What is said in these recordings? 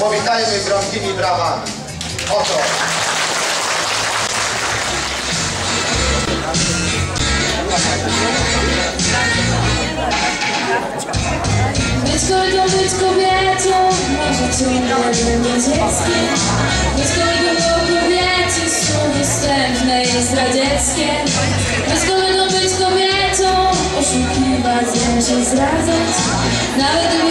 Powitajmy gromkimi brawami. Oto. Niezgodnie być kobietą, może ciągle nie dzieckiem. Niezgodnie było kobiecie, słowo wstępne jest radzieckie. Niezgodnie być kobietą, oszukiwać, się zdradzać. Nawet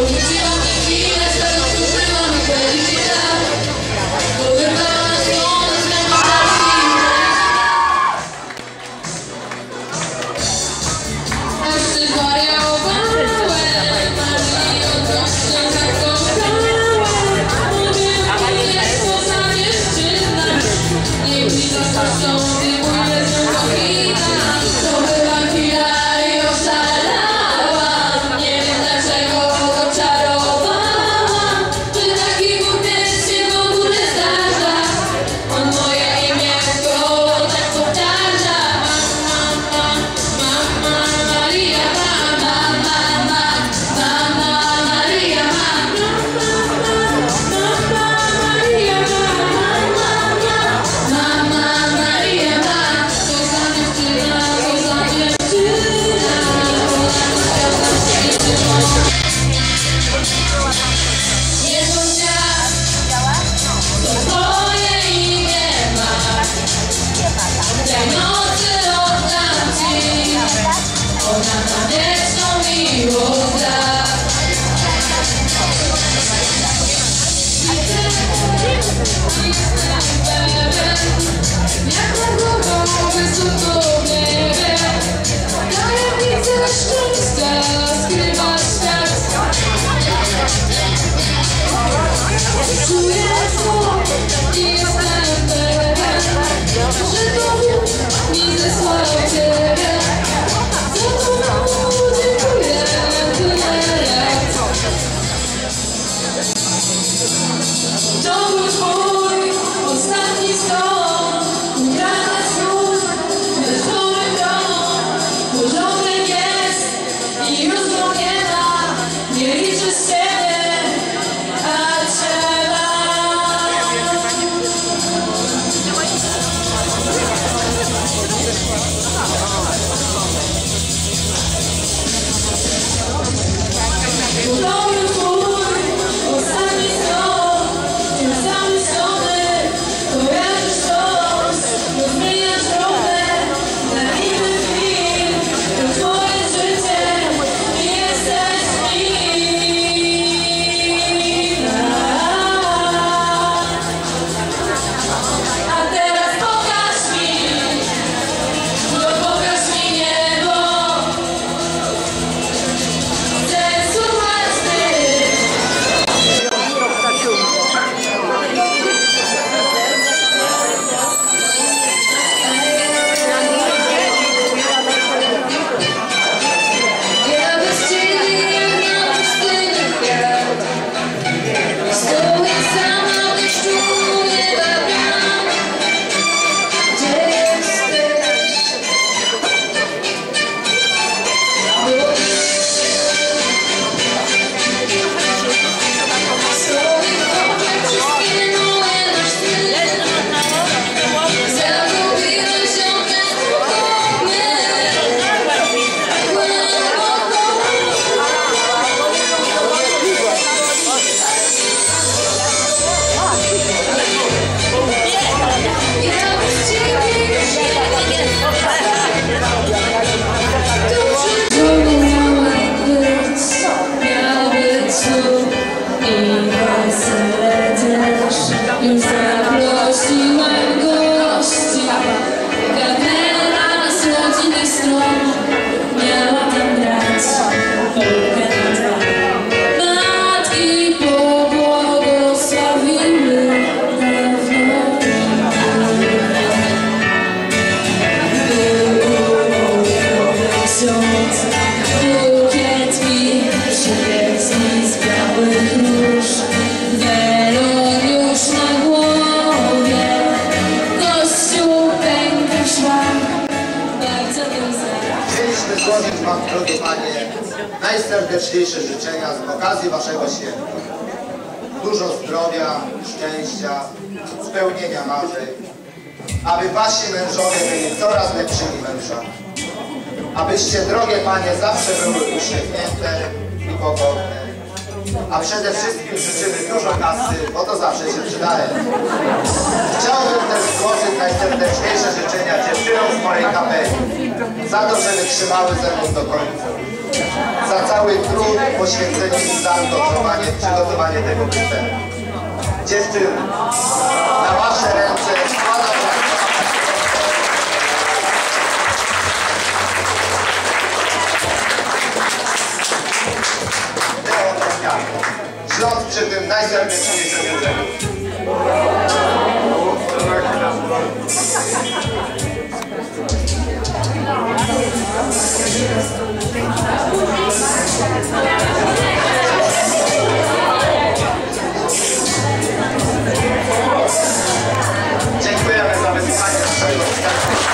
Oye, Yeah. inside. Chcielibyśmy Wam, drogie Panie, najserdeczniejsze życzenia z okazji Waszego święta. Dużo zdrowia, szczęścia, spełnienia marzeń, aby Wasi mężowie byli coraz lepszymi mężami. Abyście, drogie Panie, zawsze były uśmiechnięte i pogodne. A przede wszystkim życzymy dużo kasy, bo to zawsze się przydaje. Chciałbym też złożyć najserdeczniejsze życzenia dziewczynom z mojej kapeli za to, że wytrzymały ze mną do końca, za cały trud, poświęcenie zaangażowanie w przygotowanie tego występu. Dziewczyny, na wasze ręce składam Śląsk przy tym najserdeczniejszym jedzeniem. Dziękujemy za wysłuchanie naszego spotkania.